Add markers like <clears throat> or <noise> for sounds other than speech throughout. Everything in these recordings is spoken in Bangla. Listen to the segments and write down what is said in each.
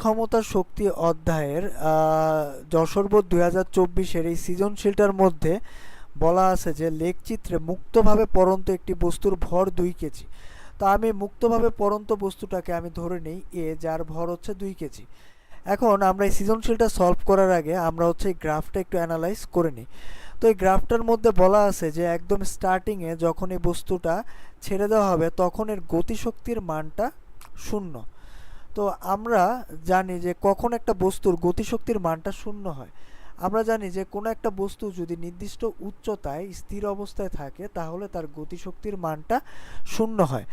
ক্ষমতার শক্তি অধ্যায়ের যশোরবোধ দুই হাজার চব্বিশের এই সৃজনশীলটার মধ্যে বলা আছে যে, লেখচিত্রে মুক্তভাবে পরন্ত একটি বস্তুর ভর দুই কেজি। তা আমি মুক্তভাবে পরন্ত বস্তুটাকে আমি ধরে নিই, এ যার ভর হচ্ছে দুই কেজি। এখন আমরা এই সৃজনশীলটা সলভ করার আগে আমরা হচ্ছে এই গ্রাফটা একটু অ্যানালাইজ করে নিই। তো এই গ্রাফটার মধ্যে বলা আছে যে, একদম স্টার্টিংয়ে যখন এই বস্তুটা ছেড়ে দেওয়া হবে, তখন এর গতিশক্তির মানটা শূন্য। তো আমরা জানি যে কখন একটা বস্তুর গতিশক্তির মানটা শূন্য হয়। আমরা জানি যে কোনো একটা বস্তু যদি নির্দিষ্ট উচ্চতায় স্থির অবস্থায় থাকে, তাহলে তার গতিশক্তির মানটা শূন্য হয়।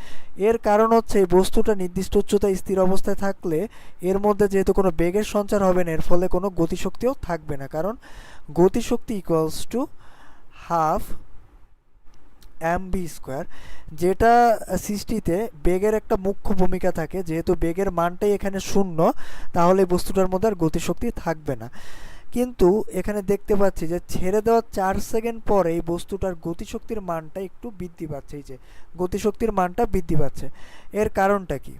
এর কারণ হচ্ছে এই বস্তুটা নির্দিষ্ট উচ্চতায় স্থির অবস্থায় থাকলে এর মধ্যে যেহেতু কোনো বেগের সঞ্চার হবে না, এর ফলে কোনো গতিশক্তিও থাকবে না। কারণ গতিশক্তি equals to half M square, যেটা সৃষ্টিতে বেগের একটা মুখ্য ভূমিকা থাকে। যেহেতু বেগের মানটাই এখানে শূন্য, তাহলে বস্তুটার মধ্যে আর গতিশক্তি থাকবে না। কিন্তু এখানে দেখতে পাচ্ছি যে ছেড়ে দেওয়ার চার সেকেন্ড পরে এই বস্তুটার গতিশক্তির মানটা একটু বৃদ্ধি পাচ্ছে। এই যে গতিশক্তির মানটা বৃদ্ধি পাচ্ছে। এর কারণটা কি?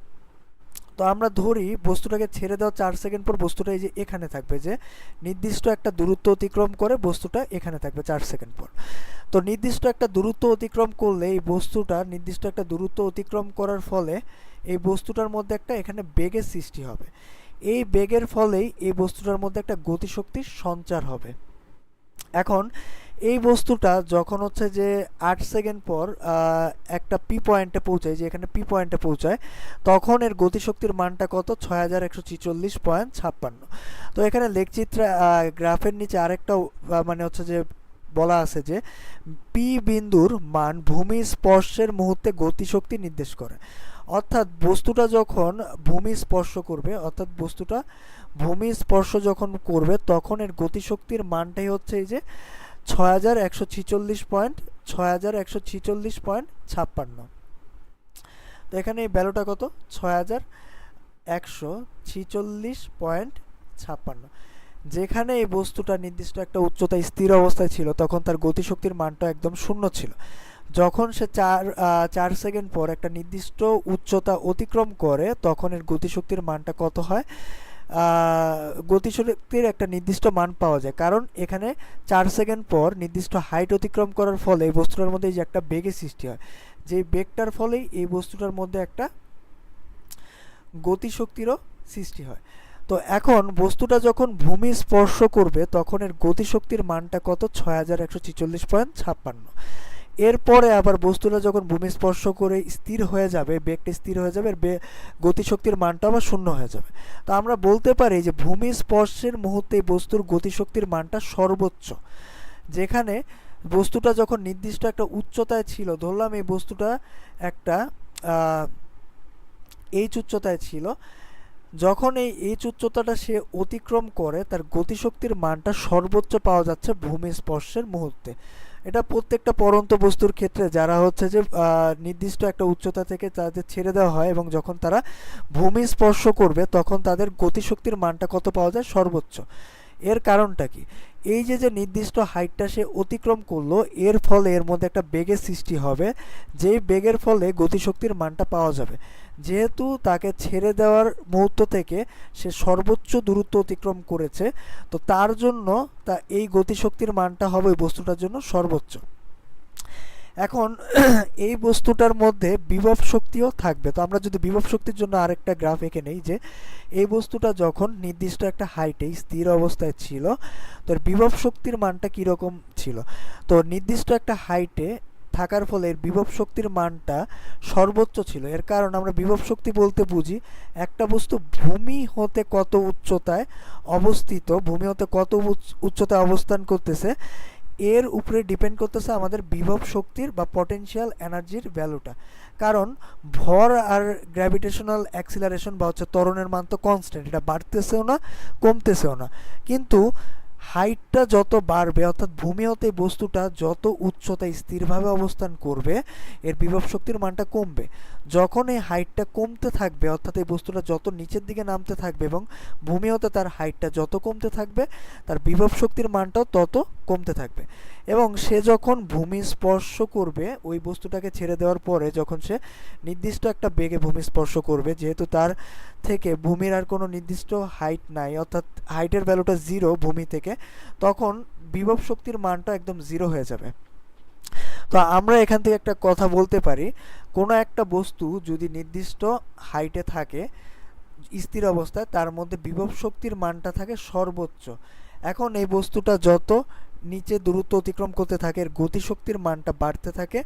তো আমরা ধরি বস্তুটাকে ছেড়ে দেওয়া চার সেকেন্ড পর বস্তুটা এই যে এখানে থাকবে যে নির্দিষ্ট একটা দূরত্ব অতিক্রম করে বস্তুটা এখানে থাকবে চার সেকেন্ড পর। তো নির্দিষ্ট একটা দূরত্ব অতিক্রম করলে এই বস্তুটা নির্দিষ্ট একটা দূরত্ব অতিক্রম করার ফলে এই বস্তুটার মধ্যে একটা এখানে বেগের সৃষ্টি হবে। এই বেগের ফলেই এই বস্তুটার মধ্যে একটা গতিশক্তির সঞ্চার হবে। এখন এই বস্তুটা যখন হচ্ছে যে আট সেকেন্ড পর একটা পি পয়েন্টে পৌঁছায়, যে এখানে পি পয়েন্টে পৌঁছায়, তখন এর গতিশক্তির মানটা কত? ছয় হাজার একশো ছিচল্লিশ পয়েন্ট ছাপ্পান্ন। তো এখানে লেখচিত্রে গ্রাফের নিচে আরেকটা মানে হচ্ছে যে বলা আছে যে পি বিন্দুর মান ভূমি স্পর্শের মুহূর্তে গতিশক্তি নির্দেশ করে। অর্থাৎ বস্তুটা যখন ভূমি স্পর্শ করবে, অর্থাৎ বস্তুটা ভূমি স্পর্শ যখন করবে, তখন এর গতিশক্তির মানটাই হচ্ছে এই যে ছয় হাজার একশো ছিচল্লিশ পয়েন্ট, ছয় হাজার একশো ছিচল্লিশ পয়েন্ট ছাপ্পান্ন। তো এখানে এই ভ্যালুটা কত? ছয় হাজার একশো ছিচল্লিশ পয়েন্ট ছাপ্পান্ন। যেখানে এই বস্তুটা নির্দিষ্ট একটা উচ্চতায় স্থির অবস্থায় ছিল, তখন তার গতিশক্তির মানটা একদম শূন্য ছিল। যখন সে চার চার সেকেন্ড পর একটা নির্দিষ্ট উচ্চতা অতিক্রম করে, তখন এর গতিশক্তির মানটা কত হয়? গতিশক্তির একটা নির্দিষ্ট মান পাওয়া যায়। কারণ এখানে চার সেকেন্ড পর নির্দিষ্ট হাইট অতিক্রম করার ফলে এই বস্তুটার মধ্যে যে একটা বেগের সৃষ্টি হয় যে বেগটার ফলেই এই বস্তুটার মধ্যে একটা গতিশক্তিরও সৃষ্টি হয়। তো এখন বস্তুটা যখন ভূমি স্পর্শ করবে, তখন এর গতিশক্তির মানটা কত? ছয় হাজার একশো ছিচল্লিশ পয়েন্ট ছাপ্পান্ন। এরপরে আবার বস্তুটা যখন ভূমি স্পর্শ করে স্থির হয়ে যাবে, বেগটা স্থির হয়ে যাবে গতিশক্তির মানটা আবার শূন্য হয়ে যাবে। তো আমরা বলতে পারি যে ভূমি স্পর্শের মুহূর্তে বস্তুর গতিশক্তির মানটা সর্বোচ্চ। যেখানে বস্তুটা যখন নির্দিষ্ট একটা উচ্চতায় ছিল, ধরলাম এই বস্তুটা একটা এইচ উচ্চতায় ছিল, যখন এই এইচ উচ্চতাটা সে অতিক্রম করে, তার গতিশক্তির মানটা সর্বোচ্চ পাওয়া যাচ্ছে ভূমি স্পর্শের মুহূর্তে। এটা প্রত্যেকটা পরন্ত বস্তুর ক্ষেত্রে যারা হচ্ছে যে নির্দিষ্ট একটা উচ্চতা থেকে তাদের ছেড়ে দেওয়া হয় এবং যখন তারা ভূমি স্পর্শ করবে তখন তাদের গতিশক্তির মানটা কত পাওয়া যায়? সর্বোচ্চ। এর কারণটা কি? এই যে যে নির্দিষ্ট হাইটটা সে অতিক্রম করল, এর ফলে এর মধ্যে একটা বেগের সৃষ্টি হবে, যেই বেগের ফলে গতিশক্তির মানটা পাওয়া যাবে। যেহেতু তাকে ছেড়ে দেওয়ার মুহূর্ত থেকে সে সর্বোচ্চ দূরত্ব অতিক্রম করেছে, তো তার জন্য তা এই গতিশক্তির মানটা হবে বস্তুটার জন্য সর্বোচ্চ। এখন <clears throat> এই বস্তুটার মধ্যে বিভব শক্তিও থাকবে। তো আমরা যদি বিভব শক্তির জন্য আরেকটা গ্রাফ এঁকে নেই যে, এই বস্তুটা যখন নির্দিষ্ট একটা হাইটে স্থির অবস্থায় ছিল তো বিভব শক্তির মানটা কীরকম ছিল? তো নির্দিষ্ট একটা হাইটে থাকার ফলে এর বিভব শক্তির মানটা সর্বোচ্চ ছিল। এর কারণ আমরা বিভব শক্তি বলতে বুঝি, একটা বস্তু ভূমি হতে কত উচ্চতায় অবস্থিত, ভূমি হতে কত উচ্চতায় অবস্থান করতেছে, এর উপরে ডিপেন্ড করতেছে আমাদের বিভব শক্তির বা পটেনশিয়াল এনার্জির ভ্যালুটা কারণ ভর আর গ্র্যাভিটেশনাল অ্যাক্সিলারেশন বা হচ্ছে ত্বরণের মান তো কনস্ট্যান্ট এটা বাড়তেছেও না, কমতেছেও না। কিন্তু হাইটটা যত বাড়বে, অর্থাৎ ভূমি হতে বস্তুটা যত উচ্চতায় স্থিরভাবে অবস্থান করবে, এর বিভব শক্তির মানটা কমবে। যখন এই হাইটটা কমতে থাকবে, অর্থাৎ এই বস্তুটা যত নিচের দিকে নামতে থাকবে এবং ভূমি হতে তার হাইটটা যত কমতে থাকবে, তার বিভব শক্তির মানটাও তত কমতে থাকবে। এবং সে যখন ভূমি স্পর্শ করবে, ওই বস্তুটাকে ছেড়ে দেওয়ার পরে যখন সে নির্দিষ্ট একটা বেগে ভূমি স্পর্শ করবে, যেহেতু তার থেকে ভূমির আর কোনো নির্দিষ্ট হাইট নাই, অর্থাৎ হাইটের ভ্যালুটা জিরো ভূমি থেকে, তখন বিভব শক্তির মানটা একদম জিরো হয়ে যাবে। তো আমরা এখান থেকে একটা কথা বলতে পারি, কোনো একটা বস্তু যদি নির্দিষ্ট হাইটে থাকে, স্থির অবস্থায়, তার মধ্যে বিভব শক্তির মানটা থাকে সর্বোচ্চ। এখন এই বস্তুটা যত নিচে দূরত্ব অতিক্রম করতে থাকে, এর গতিশক্তির মানটা বাড়তে থাকে,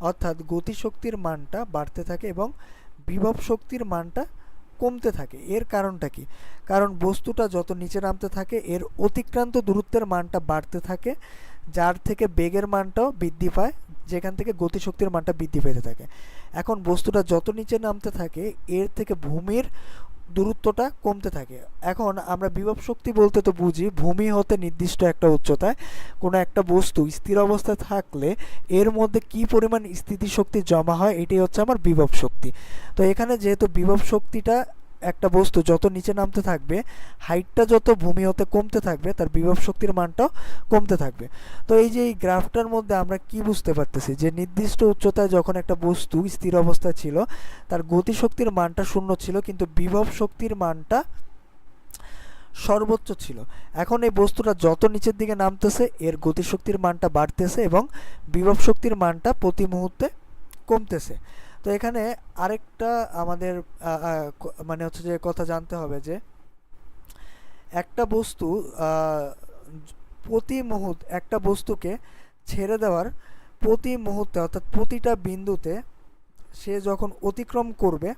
অর্থাৎ গতিশক্তির মানটা বাড়তে থাকে এবং বিভব শক্তির মানটা কমতে থাকে। এর কারণটা কি? কারণ বস্তুটা যত নিচে নামতে থাকে, এর অতিক্রান্ত দূরত্বের মানটা বাড়তে থাকে, যার থেকে বেগের মানটাও বৃদ্ধি পায়, যেখান থেকে গতিশক্তির মানটা বৃদ্ধি পেতে থাকে। এখন বস্তুটা যত নিচে নামতে থাকে, এর থেকে ভূমির দূরত্বটা কমতে থাকে। এখন আমরা বিভব শক্তি বলতে তো বুঝি ভূমি হতে নির্দিষ্ট একটা উচ্চতায়। কোনো একটা বস্তু স্থির অবস্থায় থাকলে এর মধ্যে কি পরিমাণ স্থিতিশক্তি জমা হয়, এটাই হচ্ছে আমার বিভব শক্তি। তো এখানে যেহেতু বিভব শক্তিটা একটা বস্তু যত নিচে নামতে থাকবে হাইটটা যত ভূমি হতে কমতে থাকবে, তার বিভব শক্তির মানটাও কমতে থাকবে। তো এই যে এই গ্রাফটার মধ্যে আমরা কি বুঝতে পারতেছি? যে নির্দিষ্ট উচ্চতায় যখন একটা বস্তু স্থির অবস্থায় ছিল, তার গতিশক্তির মানটা শূন্য ছিল, কিন্তু বিভব শক্তির মানটা সর্বোচ্চ ছিল। এখন এই বস্তুটা যত নিচের দিকে নামতেছে, এর গতিশক্তির মানটা বাড়তেছে এবং বিভব শক্তির মানটা প্রতি মুহূর্তে কমতেছে। তো এখানে আরেকটা আমাদের মানে হচ্ছে যে কথা জানতে হবে যে, একটা বস্তু প্রতি মুহূর্ত, একটা বস্তুকে ছেড়ে দেওয়ার প্রতি মুহূর্তে, অর্থাৎ প্রতিটা বিন্দুতে সে যখন অতিক্রম করবে,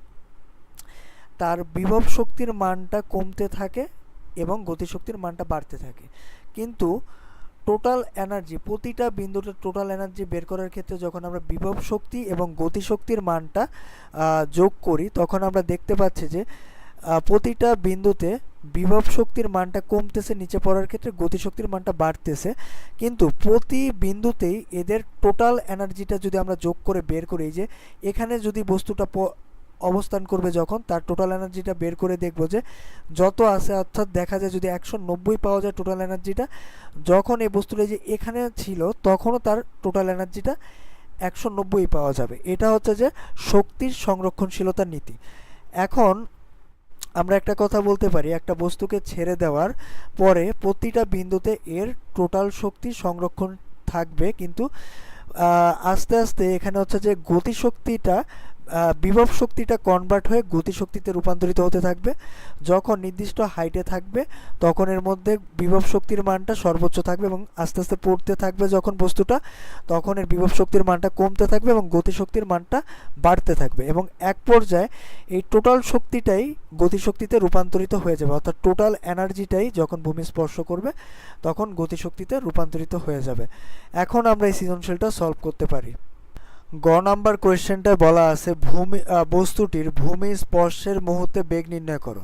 তার বিভব শক্তির মানটা কমতে থাকে এবং গতিশক্তির মানটা বাড়তে থাকে। কিন্তু টোটাল এনার্জি, প্রতিটা বিন্দুতে টোটাল এনার্জি বের করার ক্ষেত্রে যখন আমরা বিভব শক্তি এবং গতিশক্তির মানটা যোগ করি, তখন আমরা দেখতে পাচ্ছি যে প্রতিটা বিন্দুতে বিভব শক্তির মানটা কমতেছে, নিচে পড়ার ক্ষেত্রে গতিশক্তির মানটা বাড়তেছে। কিন্তু প্রতি বিন্দুতেই এদের টোটাল এনার্জিটা যদি আমরা যোগ করে বের করি যে এখানে যদি বস্তুটা অবস্থান করবে যখন, তার টোটাল এনার্জিটা বের করে দেখব যে যত আছে, অর্থাৎ দেখা যায় যদি একশো নব্বই পাওয়া যায় টোটাল এনার্জিটা যখন এই বস্তুটা যে এখানে ছিল, তখনও তার টোটাল এনার্জিটা একশো নব্বই পাওয়া যাবে। এটা হচ্ছে যে শক্তির সংরক্ষণশীলতার নীতি। এখন আমরা একটা কথা বলতে পারি, একটা বস্তুকে ছেড়ে দেওয়ার পরে প্রতিটা বিন্দুতে এর টোটাল শক্তি সংরক্ষণ থাকবে, কিন্তু আস্তে আস্তে এখানে হচ্ছে যে গতিশক্তিটা বিভব শক্তিটা কনভার্ট হয়ে গতিশক্তিতে রূপান্তরিত হতে থাকবে। যখন নির্দিষ্ট হাইটে থাকবে, তখন এর মধ্যে বিভব শক্তির মানটা সর্বোচ্চ থাকবে এবং আস্তে আস্তে পড়তে থাকবে যখন বস্তুটা, তখন এর বিভব শক্তির মানটা কমতে থাকবে এবং গতিশক্তির মানটা বাড়তে থাকবে এবং এক পর্যায়ে এই টোটাল শক্তিটাই গতিশক্তিতে রূপান্তরিত হয়ে যাবে। অর্থাৎ টোটাল এনার্জিটাই যখন ভূমি স্পর্শ করবে, তখন গতিশক্তিতে রূপান্তরিত হয়ে যাবে। এখন আমরা এই সৃজনশীলটা সলভ করতে পারি। গ নাম্বার কোয়েশ্চেনটায় বলা আছে, ভূমি বস্তুটির ভূমি স্পর্শের মুহূর্তে বেগ নির্ণয় করো।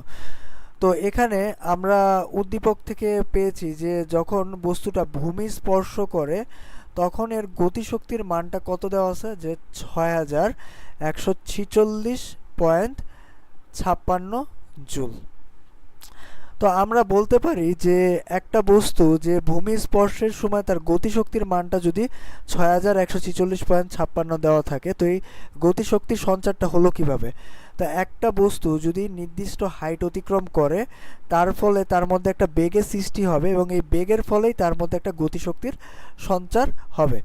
তো এখানে আমরা উদ্দীপক থেকে পেয়েছি যে যখন বস্তুটা ভূমি স্পর্শ করে, তখন এর গতিশক্তির মানটা কত দেওয়া আছে? যে ছয় হাজার একশো ছিচল্লিশ পয়েন্ট ছাপ্পান্ন জুল। তো আমরা বলতে পারি যে একটা বস্তু যে ভূমি স্পর্শের সময় তার গতিশক্তির মানটা যদি ছয় হাজার একশো ছিচল্লিশ পয়েন্ট ছাপ্পান্ন দেওয়া থাকে, তো এই গতিশক্তির সঞ্চারটা হলো কীভাবে? তা একটা বস্তু যদি নির্দিষ্ট হাইট অতিক্রম করে, তার ফলে তার মধ্যে একটা বেগের সৃষ্টি হবে এবং এই বেগের ফলেই তার মধ্যে একটা গতিশক্তির সঞ্চার হবে।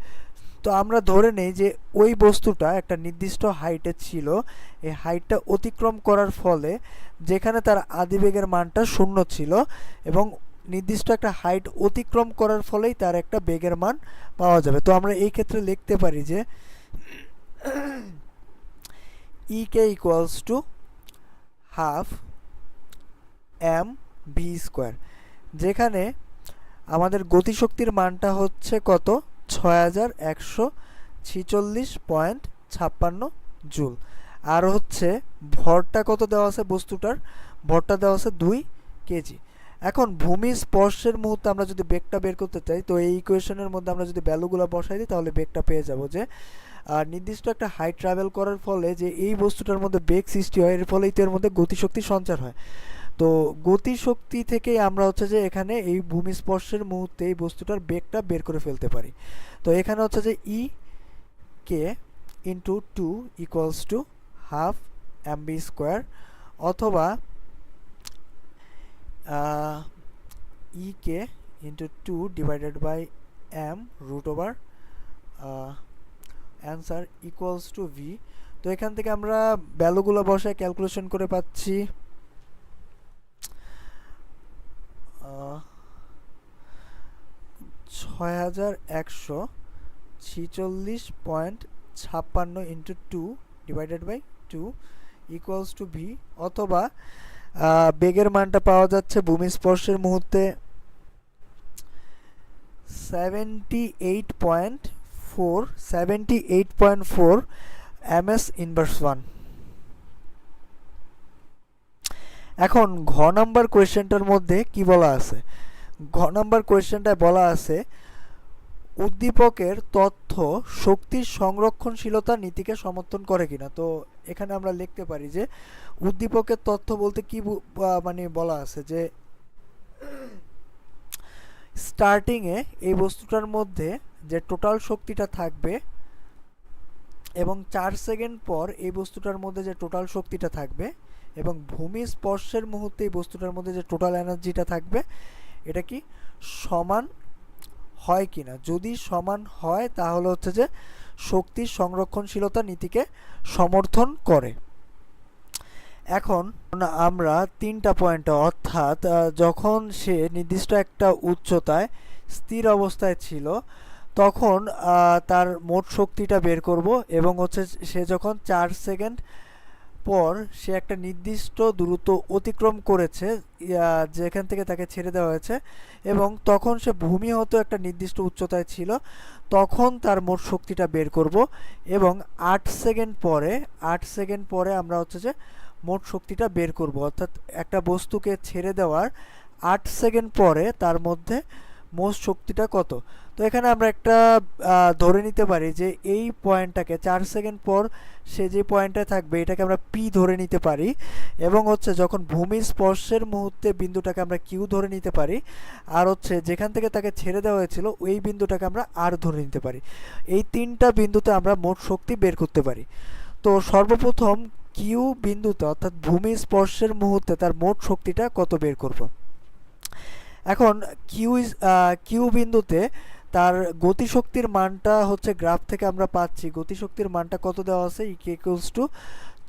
তো আমরা ধরে নেই যে ওই বস্তুটা একটা নির্দিষ্ট হাইটে ছিল। এই হাইটটা অতিক্রম করার ফলে যেখানে তার আদিবেগের মানটা শূন্য ছিল এবং নির্দিষ্ট একটা হাইট অতিক্রম করার ফলেই তার একটা বেগের মান পাওয়া যাবে। তো আমরা এই ক্ষেত্রে লিখতে পারি যে E K equals to half M V square যেখানে আমাদের গতিশক্তির মানটা হচ্ছে কত? ছয় হাজার একশো ছিচল্লিশ পয়েন্ট ছাপ্পান্ন জুল। আর হচ্ছে ভরটা কত দেওয়া আছে বস্তুটার? ভরটা দেওয়া আছে দুই কেজি। এখন ভূমি স্পর্শের মুহূর্তে আমরা যদি বেগটা বের করতে চাই, তো এই ইকুয়েশনের মধ্যে আমরা যদি ভ্যালুগুলো বসাই দিই, তাহলে বেগটা পেয়ে যাব যে আর নির্দিষ্ট একটা হাইট ট্রাভেল করার ফলে যে এই বস্তুটার মধ্যে বেগ সৃষ্টি হয়, এর ফলেই তো এর মধ্যে গতিশক্তি সঞ্চার হয়। তো গতিশক্তি থেকেই আমরা হচ্ছে যে এখানে এই ভূমি স্পর্শের মুহূর্তে এই বস্তুটার বেগটা বের করে ফেলতে পারি। তো এখানে হচ্ছে যে E K into two equals to half M B square অথবা E K into two divided by M root over answer equals to V তো এখান থেকে আমরা ভ্যালুগুলো বসায় ক্যালকুলেশন করে পাচ্ছি। ছয় হাজার একশো ছিচল্লিশ পয়েন্ট ছাপ্পান্ন into two divided by two equals to V অথবা বেগের মানটা পাওয়া যাচ্ছে ভূমি স্পর্শের মুহূর্তে seventy eight point four seventy eight point four M S inverse one এখন ঘ নাম্বার কোয়েশ্চেনটার মধ্যে কি বলা আছে? ঘ নাম্বার কোয়েশ্চেনটায় বলা আছে, উদ্দীপকের তথ্য শক্তির সংরক্ষণশীলতা নীতিকে সমর্থন করে কিনা। তো এখানে আমরা লিখতে পারি যে, উদ্দীপকের তথ্য বলতে কি মানে বলা আছে যে স্টার্টিংয়ে এই বস্তুটার মধ্যে যে টোটাল শক্তিটা থাকবে এবং চার সেকেন্ড পর এই বস্তুটার মধ্যে যে টোটাল শক্তিটা থাকবে এবং ভূমি স্পর্শের মুহূর্তে এই বস্তুটার মধ্যে যে টোটাল এনার্জিটা থাকবে এটা কি সমান হয় কি না যদি সমান হয়, তাহলে হচ্ছে যে শক্তির সংরক্ষণশীলতা নীতিকে সমর্থন করে। এখন আমরা তিনটা পয়েন্ট, অর্থাৎ যখন সে নির্দিষ্ট একটা উচ্চতায়, স্থির অবস্থায় ছিল, তখন তার মোট শক্তিটা বের করব এবং হচ্ছে সে যখন চার সেকেন্ড পর সে একটা নির্দিষ্ট দূরত্ব অতিক্রম করেছে যেখান থেকে তাকে ছেড়ে দেওয়া হয়েছে এবং তখন সে ভূমি হতো একটা নির্দিষ্ট উচ্চতায় ছিল, তখন তার মোট শক্তিটা বের করব এবং আট সেকেন্ড পরে, আট সেকেন্ড পরে আমরা হচ্ছে যে মোট শক্তিটা বের করব। অর্থাৎ একটা বস্তুকে ছেড়ে দেওয়ার আট সেকেন্ড পরে তার মধ্যে মোট শক্তিটা কত? তো এখানে আমরা একটা ধরে নিতে পারি যে এই পয়েন্টটাকে চার সেকেন্ড পর সে যে পয়েন্টে থাকবে এটাকে আমরা পি ধরে নিতে পারি এবং হচ্ছে যখন ভূমি স্পর্শের মুহূর্তে বিন্দুটাকে আমরা কিউ ধরে নিতে পারি আর হচ্ছে যেখান থেকে তাকে ছেড়ে দেওয়া হয়েছিল ওই বিন্দুটাকে আমরা আর ধরে নিতে পারি। এই তিনটা বিন্দুতে আমরা মোট শক্তি বের করতে পারি। তো সর্বপ্রথম কিউ বিন্দুতে অর্থাৎ ভূমি স্পর্শের মুহূর্তে তার মোট শক্তিটা কত বের করব? এখন কিউ কিউ বিন্দুতে তার গতিশক্তির মানটা হচ্ছে গ্রাফ থেকে আমরা পাচ্ছি। গতিশক্তির মানটা কত দেওয়া আছে? ইকুয়ালস টু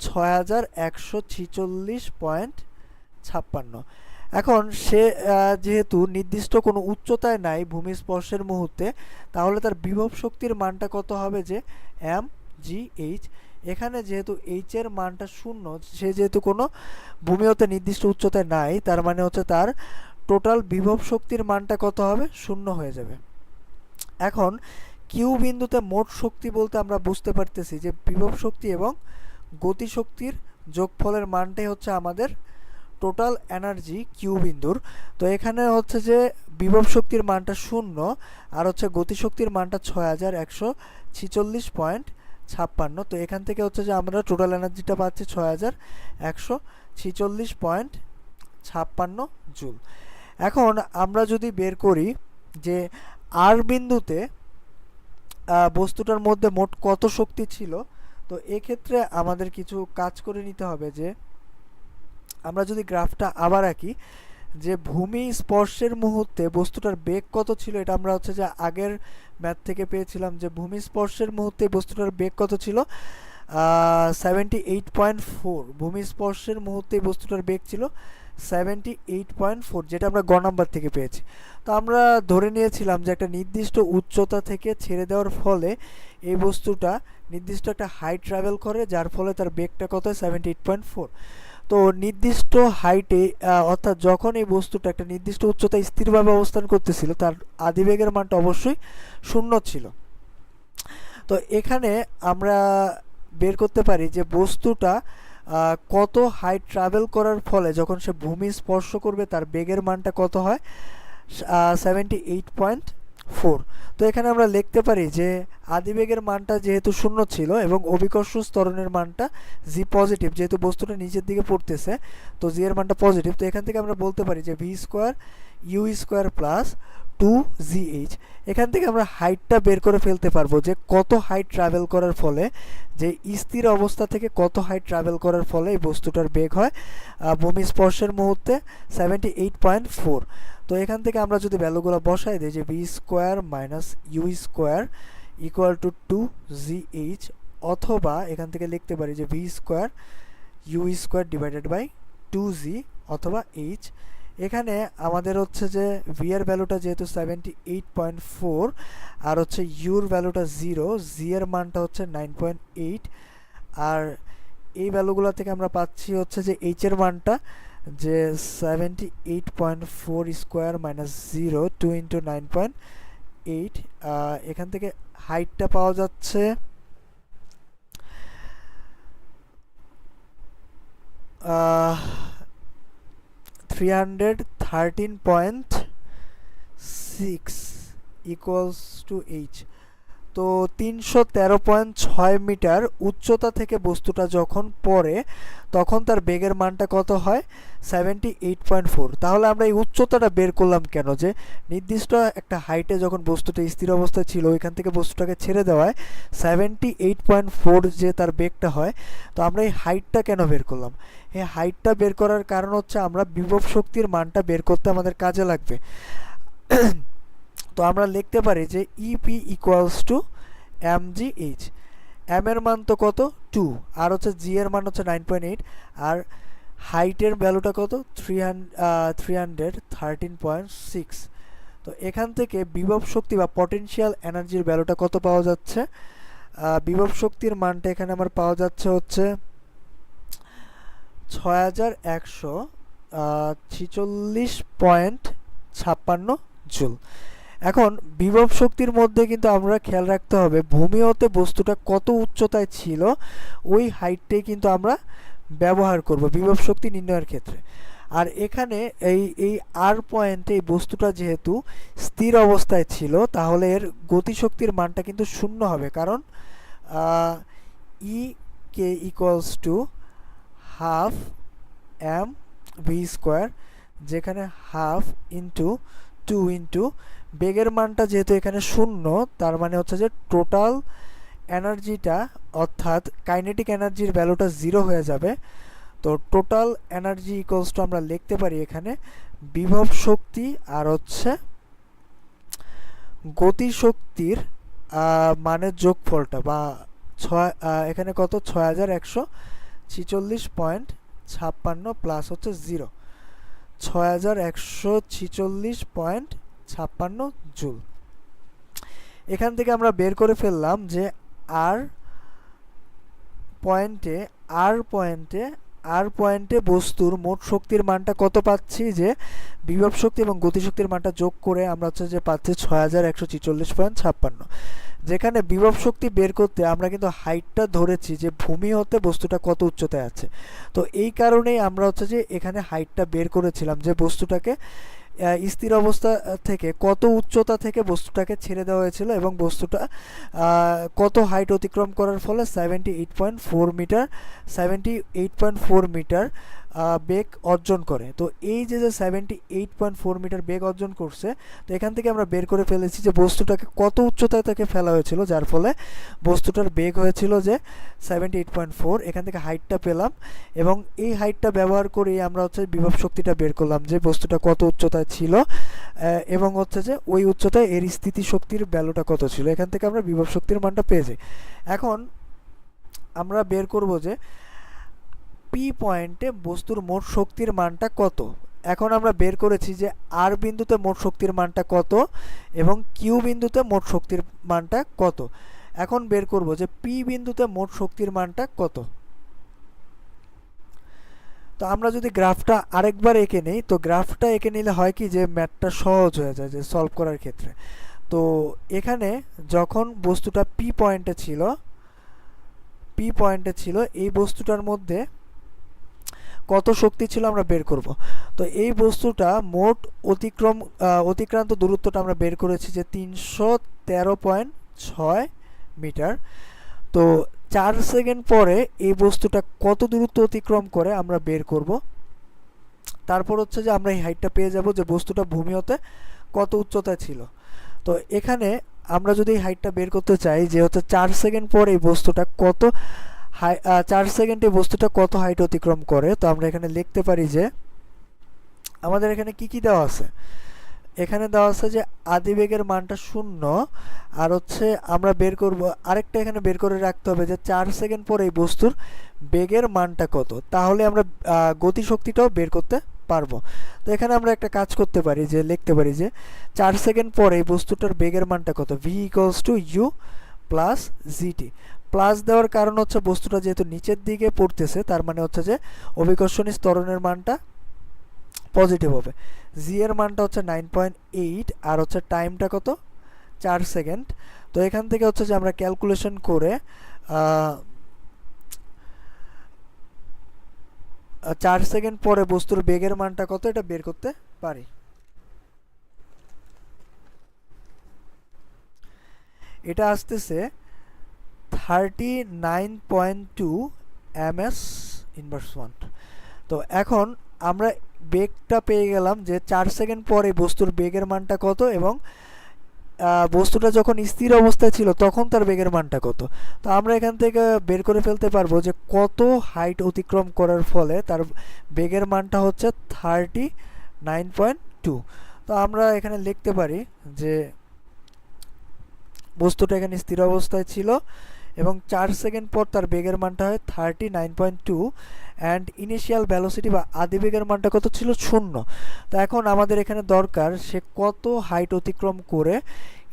ছয় হাজার একশো পয়েন্ট ছাপ্পান্ন। এখন সে যেহেতু নির্দিষ্ট কোনো উচ্চতায় নাই ভূমি স্পর্শের মুহূর্তে, তাহলে তার বিভব শক্তির মানটা কত হবে যে এম জি এইচ এখানে যেহেতু এইচ এর মানটা শূন্য, সে যেহেতু কোনো ভূমি হতে নির্দিষ্ট উচ্চতায় নাই, তার মানে হচ্ছে তার টোটাল বিভব শক্তির মানটা কত হবে? শূন্য হয়ে যাবে। এখন কিউ বিন্দুতে মোট শক্তি বলতে আমরা বুঝতে পারতেছি যে বিভব শক্তি এবং গতিশক্তির যোগফলের মানটাই হচ্ছে আমাদের টোটাল এনার্জি কিউ বিন্দুর। তো এখানে হচ্ছে যে বিভব শক্তির মানটা শূন্য আর হচ্ছে গতিশক্তির মানটা ছয় হাজার একশো ছিচল্লিশ পয়েন্ট ছাপ্পান্ন। তো এখান থেকে হচ্ছে যে আমরা টোটাল এনার্জিটা পাচ্ছি ছয় হাজার একশো ছিচল্লিশ পয়েন্ট ছাপ্পান্ন জুল। এখন আমরা যদি বের করি যে আর বিন্দুতে বস্তুটার মধ্যে মোট কত শক্তি ছিল, তো এক্ষেত্রে আমাদের কিছু কাজ করে নিতে হবে যে, আমরা যদি গ্রাফটা আবার আঁকি, যে ভূমি স্পর্শের মুহূর্তে বস্তুটার বেগ কত ছিল, এটা আমরা হচ্ছে যে আগের ম্যাথ থেকে পেয়েছিলাম যে ভূমি স্পর্শের মুহূর্তে বস্তুটার বেগ কত ছিল সেভেন্টি এইট পয়েন্ট ফোর ভূমি স্পর্শের মুহূর্তে বস্তুটার বেগ ছিল সেভেন্টি এইট পয়েন্ট ফোর যেটা আমরা গ নাম্বার থেকে পেয়েছি। তো আমরা ধরে নিয়েছিলাম যে একটা নির্দিষ্ট উচ্চতা থেকে ছেড়ে দেওয়ার ফলে এই বস্তুটা নির্দিষ্ট একটা হাইট ট্রাভেল করে, যার ফলে তার বেগটা কত? সেভেন্টি এইট পয়েন্ট ফোর তো নির্দিষ্ট হাইটে অর্থাৎ যখন এই বস্তুটা একটা নির্দিষ্ট উচ্চতায় স্থিরভাবে অবস্থান করতেছিল, তার আদিবেগের মানটা অবশ্যই শূন্য ছিল। তো এখানে আমরা বের করতে পারি যে বস্তুটা কত হাইট ট্রাভেল করার ফলে যখন সে ভূমি স্পর্শ করবে, তার বেগের মানটা কত হয়? সেভেন্টি এইট পয়েন্ট ফোর তো এখানে আমরা লিখতে পারি যে আদিবেগের মানটা যেহেতু শূন্য ছিল এবং অভিকর্ষ স্তরণের মানটা জি পজিটিভ যেহেতু বস্তুটা নিচের দিকে পড়তেছে, তো জি এর মানটা পজিটিভ তো এখান থেকে আমরা বলতে পারি যে V square U square plus two G H এখান থেকে আমরা হাইটটা বের করে ফেলতে পারব যে কত হাইট ট্রাভেল করার ফলে, যে স্থির অবস্থা থেকে কত হাইট ট্রাভেল করার ফলে এই বস্তুটার বেগ হয় ভূমি স্পর্শের মুহূর্তে সেভেন্টি এইট পয়েন্ট ফোর তো এখান থেকে আমরা যদি ভ্যালুগুলো বসাই দিই যে V square minus U square equal to two G H অথবা এখান থেকে লিখতে পারি যে V square U square divided by two G অথবা এইচ এখানে আমাদের হচ্ছে যে ভি এর ভ্যালুটা যেহেতু সেভেন্টি এইট পয়েন্ট ফোর আর হচ্ছে ইউর ভ্যালুটা জিরো জি এর মানটা হচ্ছে নাইন পয়েন্ট এইট আর এই ভ্যালুগুলো থেকে আমরা পাচ্ছি হচ্ছে যে এইচ এর মানটা যে seventy eight point four square minus zero two into nine point eight এখান থেকে হাইটটা পাওয়া যাচ্ছে three hundred thirteen point six equals to H তো তিনশো তেরো পয়েন্ট ছয় মিটার উচ্চতা থেকে বস্তুটা যখন পড়ে, তখন তার বেগের মানটা কত হয়? সেভেন্টি এইট পয়েন্ট ফোর তাহলে আমরা এই উচ্চতাটা বের করলাম কেন? যে নির্দিষ্ট একটা হাইটে যখন বস্তুটা স্থির অবস্থায় ছিল, ওইখান থেকে বস্তুটাকে ছেড়ে দেওয়ায় সেভেন্টি এইট পয়েন্ট ফোর যে তার বেগটা হয়, তো আমরা এই হাইটটা কেন বের করলাম? এই হাইটটা বের করার কারণ হচ্ছে আমরা বিভব শক্তির মানটা বের করতে আমাদের কাজে লাগবে। তো আমরা লিখতে পারি যে EP equals to M G H M এর মান তো কত? টু আর হচ্ছে জি এর মান হচ্ছে নাইন পয়েন্ট এইট আর হাইটের ভ্যালুটা কত? Three three hundred thirteen point six তো এখান থেকে বিভব শক্তি বা পটেনশিয়াল এনার্জির ভ্যালুটা কত পাওয়া যাচ্ছে? বিভব শক্তির মানটা এখানে আমার পাওয়া যাচ্ছে হচ্ছে ছয় হাজার একশো ছিচল্লিশ পয়েন্ট ছাপ্পান্ন জুল। এখন, বিভব শক্তির মধ্যে কিন্তু আমরা খেয়াল রাখতে হবে, ভূমি হতে বস্তুটা কত উচ্চতায় ছিল, ওই হাইটটাই কিন্তু আমরা ব্যবহার করব, বিভব শক্তি নির্ণয়ের ক্ষেত্রে। আর এখানে এই এই আর পয়েন্টে এই বস্তুটা যেহেতু স্থির অবস্থায় ছিল, তাহলে এর গতিশক্তির মানটা কিন্তু শূন্য হবে, কারণ E K equals to half M V square, যেখানে হাফ ইন্টু টু ইন্টু, বেগের মানটা যেহেতু এখানে শূন্য, তার মানে হচ্ছে যে টোটাল এনার্জিটা, অর্থাৎ কাইনেটিক এনার্জির ভ্যালুটা জিরো হয়ে যাবে। তো টোটাল এনার্জি ইকোয়ালস টু আমরা লিখতে পারি এখানে বিভব শক্তি আর হচ্ছে গতি শক্তির মানের যোগফলটা বা ছয় এখানে কত? ছয় হাজার একশো ছিচল্লিশ পয়েন্ট ছাপ্পান্ন প্লাস হচ্ছে জিরো ছয় হাজার একশো ছিচল্লিশ পয়েন্ট ছাপ্পান্ন জুল। এখান থেকে আমরা বের করে ফেললাম যে আর পয়েন্টে আর পয়েন্টে আর পয়েন্টে বস্তুর মোট শক্তির মানটা কত পাচ্ছি? যে বিভব শক্তি এবং গতিশক্তির মানটা যোগ করে আমরা হচ্ছে যে পাচ্ছি ছয় হাজার একশো ছিচল্লিশ পয়েন্ট ছাপ্পান্ন। যেখানে বিভব শক্তি বের করতে আমরা কিন্তু হাইটটা ধরেছি যে ভূমি হতে বস্তুটা কত উচ্চতায় আছে। তো এই কারণেই আমরা হচ্ছে যে এখানে হাইটটা বের করেছিলাম যে বস্তুটাকে স্থির অবস্থা থেকে কত উচ্চতা থেকে বস্তুটাকে ছেড়ে দেওয়া হয়েছিল এবং বস্তুটা কত হাইট অতিক্রম করার ফলে seventy eight point four metre seventy eight point four metre বেগ অর্জন করে। তো এই যে যে seventy eight point four metre বেগ অর্জন করছে, তো এখান থেকে আমরা বের করে ফেলেছি যে বস্তুটাকে কত উচ্চতায় তাকে ফেলা হয়েছিল, যার ফলে বস্তুটার বেগ হয়েছিল যে সেভেন্টি এইট পয়েন্ট ফোর এখান থেকে হাইটটা পেলাম এবং এই হাইটটা ব্যবহার করে আমরা হচ্ছে বিভব শক্তিটা বের করলাম যে বস্তুটা কত উচ্চতায় ছিল এবং হচ্ছে যে ওই উচ্চতায় এর স্থিতি শক্তির ভ্যালুটা কত ছিল। এখান থেকে আমরা বিভব শক্তির মানটা পেয়ে যাই এখন আমরা বের করব যে পি পয়েন্টে বস্তুর মোট শক্তির মানটা কত? এখন আমরা বের করেছি যে আর বিন্দুতে মোট শক্তির মানটা কত এবং কিউ বিন্দুতে মোট শক্তির মানটা কত। এখন বের করব যে পি বিন্দুতে মোট শক্তির মানটা কত। তো আমরা যদি গ্রাফটা আরেকবার এঁকে নেই, তো গ্রাফটা এঁকে নিলে হয় কি যে ম্যাথটা সহজ হয়ে যায় যে সলভ করার ক্ষেত্রে। তো এখানে যখন বস্তুটা পি পয়েন্টে ছিল, পি পয়েন্টে ছিল, এই বস্তুটার মধ্যে কত শক্তি ছিল আমরা বের করব। তো এই বস্তুটা মোট অতিক্রম অতিক্রান্ত দূরত্বটা আমরা বের করেছি যে তিনশো তেরো পয়েন্ট ছয় মিটার। তো চার সেকেন্ড পরে এই বস্তুটা কত দূরত্ব অতিক্রম করে আমরা বের করব। তারপর হচ্ছে যে আমরা এই হাইটটা পেয়ে যাব যে বস্তুটা ভূমি হতে কত উচ্চতায় ছিল। তো এখানে আমরা যদি এই হাইটটা বের করতে চাই যে হচ্ছে চার সেকেন্ড পর এই বস্তুটা কত হাই চার সেকেন্ডে বস্তুটা কত হাইট অতিক্রম করে? তো আমরা এখানে লিখতে পারি যে, আমাদের এখানে কি কি দেওয়া আছে? এখানে দেওয়া আছে যে আদিবেগের মানটা শূন্য, আর হচ্ছে আমরা বের করব, আরেকটা এখানে বের করে রাখতে হবে যে চার সেকেন্ড পর এই বস্তুর বেগের মানটা কত? তাহলে আমরা গতিশক্তিটাও বের করতে পারব। তো এখানে আমরা একটা কাজ করতে পারি যে, লিখতে পারি যে চার সেকেন্ড পরে এই বস্তুটার বেগের মানটা কত? V equals to U plus GT plus দেওয়ার কারণ হচ্ছে বস্তুটা যেহেতু নিচের দিকে পড়তেছে, তার মানে হচ্ছে যে অভিকর্ষণী স্তরণের মানটা পজিটিভ হবে। জি এর মানটা হচ্ছে নাইন পয়েন্ট এইট আর হচ্ছে টাইমটা কত? চার সেকেন্ড তো এখান থেকে হচ্ছে যে আমরা ক্যালকুলেশন করে চার সেকেন্ড পরে বস্তুর বেগের মানটা কত এটা বের করতে পারি। এটা আসতেছে thirty nine point two M S inverse one তো এখন আমরা বেগটা পেয়ে গেলাম যে চার সেকেন্ড পরে বস্তুর বেগের মানটা কত এবং বস্তুটা যখন স্থির অবস্থায় ছিল তখন তার বেগের মানটা কত। তো আমরা এখান থেকে বের করে ফেলতে পারব যে কত হাইট অতিক্রম করার ফলে তার বেগের মানটা হচ্ছে থার্টি নাইন পয়েন্ট টু তো আমরা এখানে লিখতে পারি যে বস্তুটা এখানে স্থির অবস্থায় ছিল এবং চার সেকেন্ড পর তার বেগের মানটা হয় thirty nine point two and initial velocity বা আদি বেগের মানটা কত ছিল? শূন্য। তো এখন আমাদের এখানে দরকার সে কত হাইট অতিক্রম করে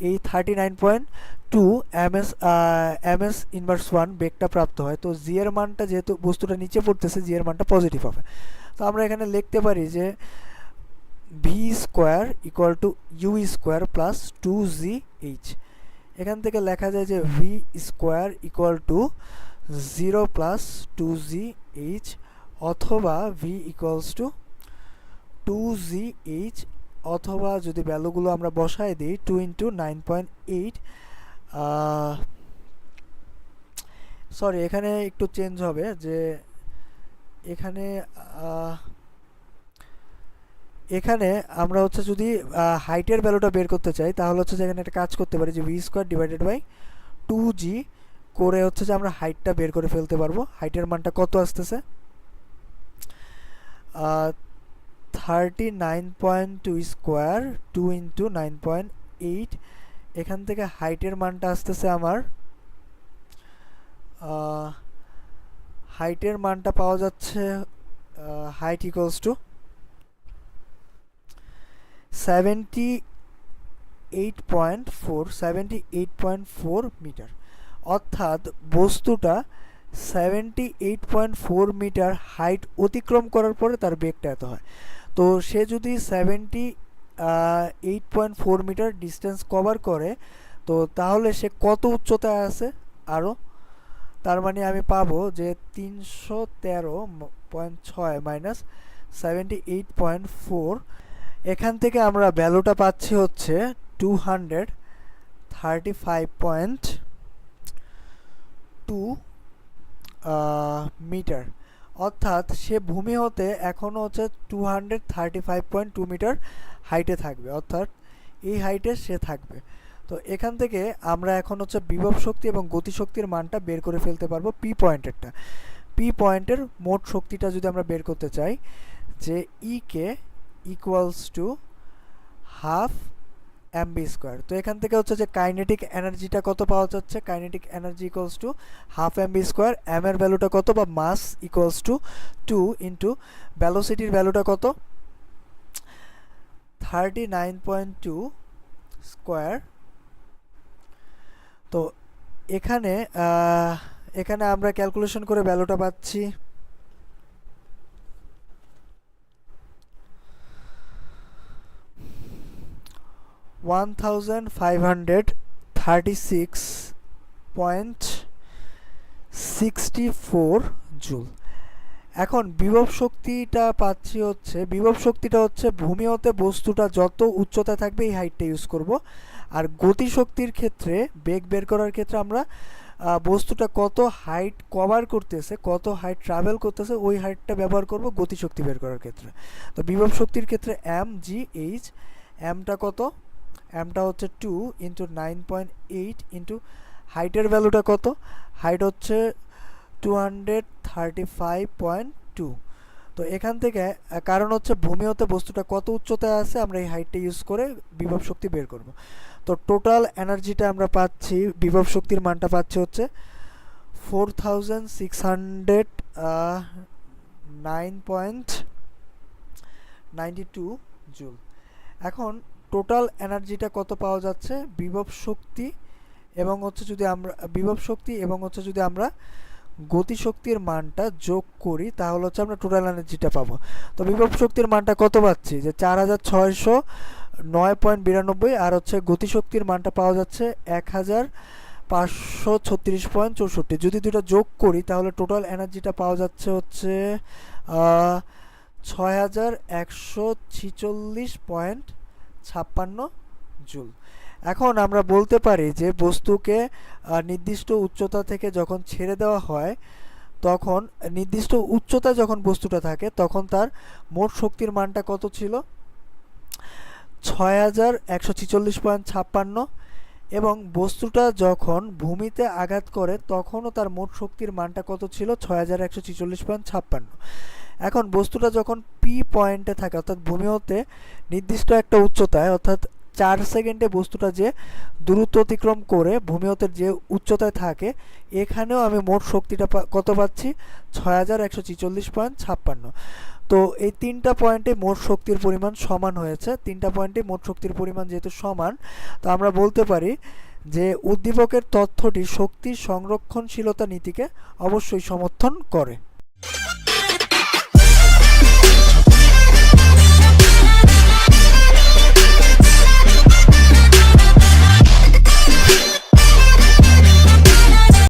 এই thirty nine point two M S M S inverse one বেগটা প্রাপ্ত হয়। তো জিয়ের মানটা যেহেতু বস্তুটা নিচে পড়তেছে জিয়ের মানটা পজিটিভ হবে। তো আমরা এখানে লিখতে পারি যে V square equal to U square plus two G H এখান থেকে লেখা যায় যে V square equal to zero plus two G H অথবা V equals to two G H অথবা যদি ভ্যালুগুলো আমরা বসায় দিই two into nine point eight sorry এখানে একটু চেঞ্জ হবে যে এখানে এখানে আমরা হচ্ছে যদি হাইটের ভ্যালুটা বের করতে চাই, তাহলে হচ্ছে যে এখানে একটা কাজ করতে পারি যে V square divided by two G করে হচ্ছে যে আমরা হাইটটা বের করে ফেলতে পারব। হাইটের মানটা কত আসতেছে? Thirty nine point two square two into nine point eight এখান থেকে হাইটের মানটা আসতেছে আমার হাইটের মানটা পাওয়া যাচ্ছে height equals to seventy eight point four seventy eight point four metre অর্থাৎ বস্তুটা seventy eight point four metre height অতিক্রম করার পরে তার বেগটা এত হয়। তো সে যদি seventy eight point four metre distance cover করে, তো তাহলে সে কত উচ্চতায় আছে? আরও তার মানে আমি পাবো যে তিনশো তেরো পয়েন্ট ছয় minus seventy eight point four এখান থেকে আমরা ভ্যালুটা পাচ্ছি হচ্ছে two hundred thirty five point two metre অর্থাৎ সে ভূমি হতে এখনও হচ্ছে two hundred thirty five point two metre হাইটে থাকবে। অর্থাৎ এই হাইটে সে থাকবে। তো এখান থেকে আমরা এখন হচ্ছে বিভব শক্তি এবং গতিশক্তির মানটা বের করে ফেলতে পারব পি পয়েন্টেরটা পি পয়েন্টের মোট শক্তিটা যদি আমরা বের করতে চাই, যে E K equals to half M B square তো এখান থেকে হচ্ছে যে কাইনেটিক এনার্জিটা কত পাওয়া যাচ্ছে? Kinetic energy equals to half M B square M এর ভ্যালুটা কত বা mass equals to two into ভ্যালোসিটির ভ্যালুটা কত? Thirty nine point two square তো এখানে এখানে আমরা ক্যালকুলেশন করে ভ্যালুটা পাচ্ছি। One thousand five hundred thirty six point sixty four joule এখন বিভব শক্তিটা পাচ্ছি হচ্ছে, বিভব শক্তিটা হচ্ছে ভূমি হতে বস্তুটা যত উচ্চতায় থাকবে এই হাইটটা ইউজ করব। আর গতি শক্তির ক্ষেত্রে, বেগ বের করার ক্ষেত্রে আমরা বস্তুটা কত হাইট কভার করতেছে, কত হাইট ট্রাভেল করতেছে, ওই হাইটটা ব্যবহার করব গতি শক্তি বের করার ক্ষেত্রে। তো বিভব শক্তির ক্ষেত্রে এম জি এইচ এমটা কত? এমটা হচ্ছে two into nine point eight into হাইটের ভ্যালুটা কত? হাইট হচ্ছে two hundred thirty five point two তো এখান থেকে কারণ হচ্ছে ভূমি হতে বস্তুটা কত উচ্চতায় আছে, আমরা এই হাইটটা ইউজ করে বিভব শক্তি বের করব। তো টোটাল এনার্জিটা আমরা পাচ্ছি, বিভব শক্তির মানটা পাচ্ছি হচ্ছে four thousand six hundred nine point ninety two joule এখন টোটাল এনার্জিটা কত পাওয়া যাচ্ছে? বিভব শক্তি এবং হচ্ছে যদি আমরা, বিভব শক্তি এবং হচ্ছে যদি আমরা গতি শক্তির মানটা যোগ করি, তাহলে হচ্ছে আমরা টোটাল এনার্জিটা পাবো। তো বিভব শক্তির মানটা কত পাচ্ছি? যে চার হাজার ছয়শো নয় পয়েন্ট বিরানব্বই আর হচ্ছে গতি শক্তির মানটা পাওয়া যাচ্ছে এক হাজার পাঁচশো ছত্রিশ পয়েন্ট চৌষট্টি। যদি দুটো যোগ করি, তাহলে টোটাল এনার্জিটা পাওয়া যাচ্ছে হচ্ছে ছয় হাজার একশো ছিচল্লিশ পয়েন্ট ছাপ্পান্ন জুল। এখন আমরা বলতে পারি যে বস্তুকে নির্দিষ্ট উচ্চতা থেকে যখন ছেড়ে দেওয়া হয়, তখন নির্দিষ্ট উচ্চতা যখন বস্তুটা থাকে, তখন তার মোট শক্তির মানটা কত ছিল? ছয় হাজার একশো ছিচল্লিশ পয়েন্ট ছাপ্পান্ন এবং বস্তুটা যখন ভূমিতে আঘাত করে, তখনও তার মোট শক্তির মানটা কত ছিল? ছয় হাজার একশো ছিচল্লিশ পয়েন্ট ছাপ্পান্ন। এখন বস্তুটা যখন পি পয়েন্টে থাকে, অর্থাৎ ভূমি হতে নির্দিষ্ট একটা উচ্চতায়, অর্থাৎ চার সেকেন্ডে বস্তুটা যে দূরত্ব অতিক্রম করে ভূমি হতে যে উচ্চতায় থাকে, এখানেও আমি মোট শক্তিটা কত পাচ্ছি? ছয় হাজার একশো ছিচল্লিশ পয়েন্ট ছাপ্পান্ন। তো এই তিনটা পয়েন্টে মোট শক্তির পরিমাণ সমান হয়েছে। তিনটা পয়েন্টে মোট শক্তির পরিমাণ যেহেতু সমান, তো আমরা বলতে পারি যে উদ্দীপকের তথ্যটি শক্তির সংরক্ষণশীলতা নীতিকে অবশ্যই সমর্থন করে।